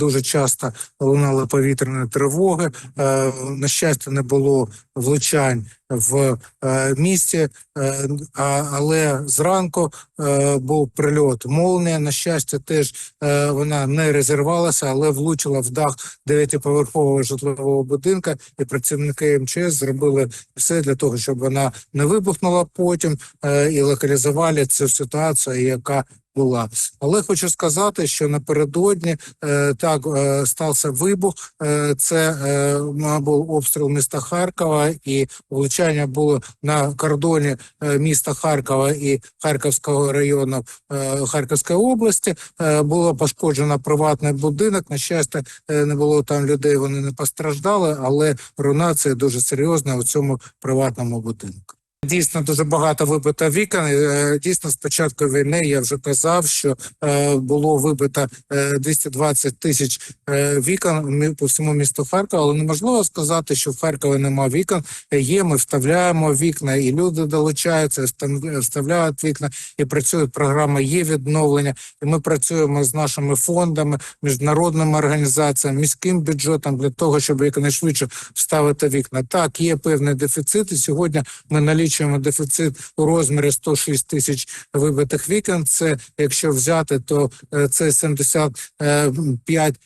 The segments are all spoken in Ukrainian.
дуже часто лунали повітряні тривоги. Е, На щастя, не було влучань в е, місті, е, але зранку е, був прильот молнія. На щастя, теж вона не розірвалася, але влучила в дах дев'ятиповерхового житлового будинка, і працівники МЧС зробили все для того, щоб вона не вибухнула потім і локалізували цю ситуацію, яка була. Але хочу сказати, що напередодні е, так е, стався вибух. Е, це е, був обстріл міста Харкова, і влучання було на кордоні е, міста Харкова і Харківського району е, Харківської області. Е, було пошкоджено приватний будинок. На щастя, не було там людей. Вони не постраждали, але руйнація дуже серйозна у цьому приватному будинку. Дійсно, дуже багато вибито вікон. Е, Дійсно, з початку війни я вже казав, що е, було вибито е, 220 тисяч е, вікон мі- по всьому місту Харкова, але неможливо сказати, що в Харкові нема вікон. Є, ми вставляємо вікна, і люди долучаються, вставляють вікна, і працює програма є відновлення. І ми працюємо з нашими фондами, міжнародними організаціями, міським бюджетом для того, щоб якнайшвидше вставити вікна. Так, є певний дефіцит. І сьогодні ми налічуємо дефіцит у розмірі 106 тисяч вибитих вікон. Це якщо взяти, то е, це 75 е,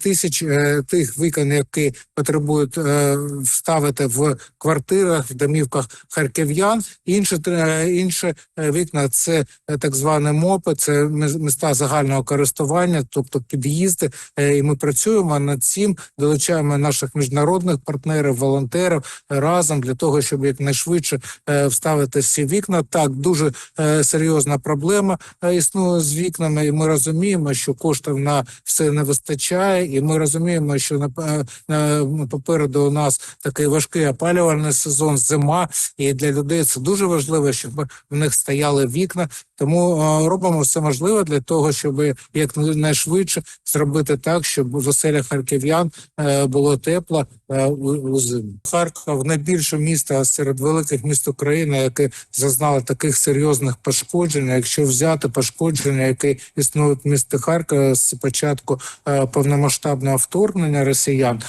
тисяч е, тих вікон, які потребують е, вставити в квартирах, в домівках харків'ян. Інші е, інші е, вікна це е, так звані МОПи, це міс- міста загального користування, тобто під'їзди. Е, І ми працюємо над цим, долучаємо наших міжнародних партнерів, волонтерів е, разом для того, щоб якнайшвидше е, вставити всі вікна. Так дуже е, серйозна проблема е, існує з вікнами, і ми розуміємо, що коштів на все не вистачає, і ми розуміємо, що на, е, на попереду у нас такий важкий опалювальний сезон, зима, і для людей це дуже важливо, щоб в них стояли вікна. Тому робимо все можливе для того, щоб якнайшвидше зробити так, щоб в оселях харків'ян е, було тепло е, у, зиму. Харків найбільше місто серед великих міст України, яке зазнало таких серйозних пошкоджень. Якщо взяти пошкодження, які існують в місті Харкова з початку е, повномасштабного вторгнення росіян,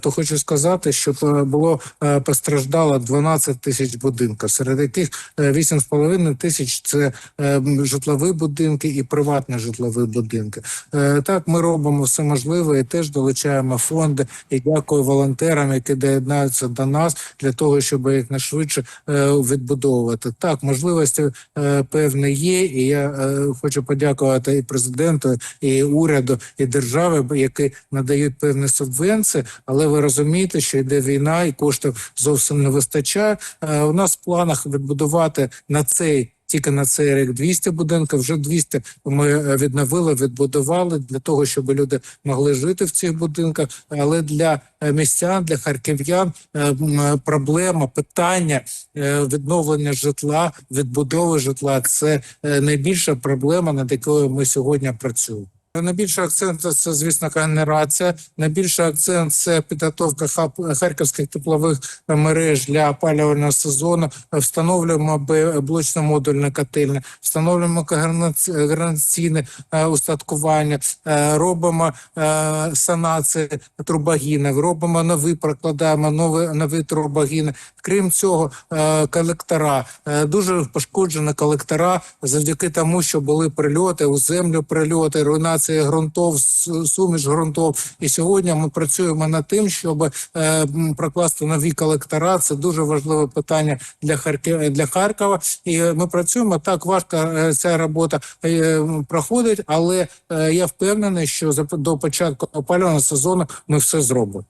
то хочу сказати, що було постраждало 12 тисяч будинків, серед яких е, 8,5 тисяч це житлові будинки і приватні житлові будинки. Е, Так, ми робимо все можливе і теж долучаємо фонди. І дякую волонтерам, які доєднаються до нас для того, щоб якнайшвидше е, відбудовувати. Так, можливості е, певні є, і я хочу подякувати і президенту, і уряду, і держави, які надають певні субвенції. Але ви розумієте, що йде війна, і коштів зовсім не вистачає. У нас в планах відбудувати на цей. Тільки на цей рік 200 будинків, вже 200 ми е, відновили, відбудували для того, щоб люди могли жити в цих будинках. Але для е, містян, для харків'ян е, проблема, питання відновлення житла, відбудови житла це найбільша проблема, над якою ми сьогодні працюємо. Найбільший акцент це, звісно, генерація. Найбільший акцент це підготовка харківських теплових мереж для опалювального сезону. Встановлюємо блочно-модульне котельне, встановлюємо гранаційне е, устаткування, е, робимо е, санації трубогінів, робимо нові, прокладаємо нові, нові трубогіни. Крім цього, колектора дуже пошкоджені колектора завдяки тому, що були прильоти у землю, прильоти, руйнація ґрунтов, суміш ґрунтов. І сьогодні ми працюємо над тим, щоб е, прокласти нові колектора. Це дуже важливе питання для Харків для Харкова. І ми працюємо так. Важко е, ця робота е, проходить, але я впевнений, що до початку опалювального сезону ми все зробимо.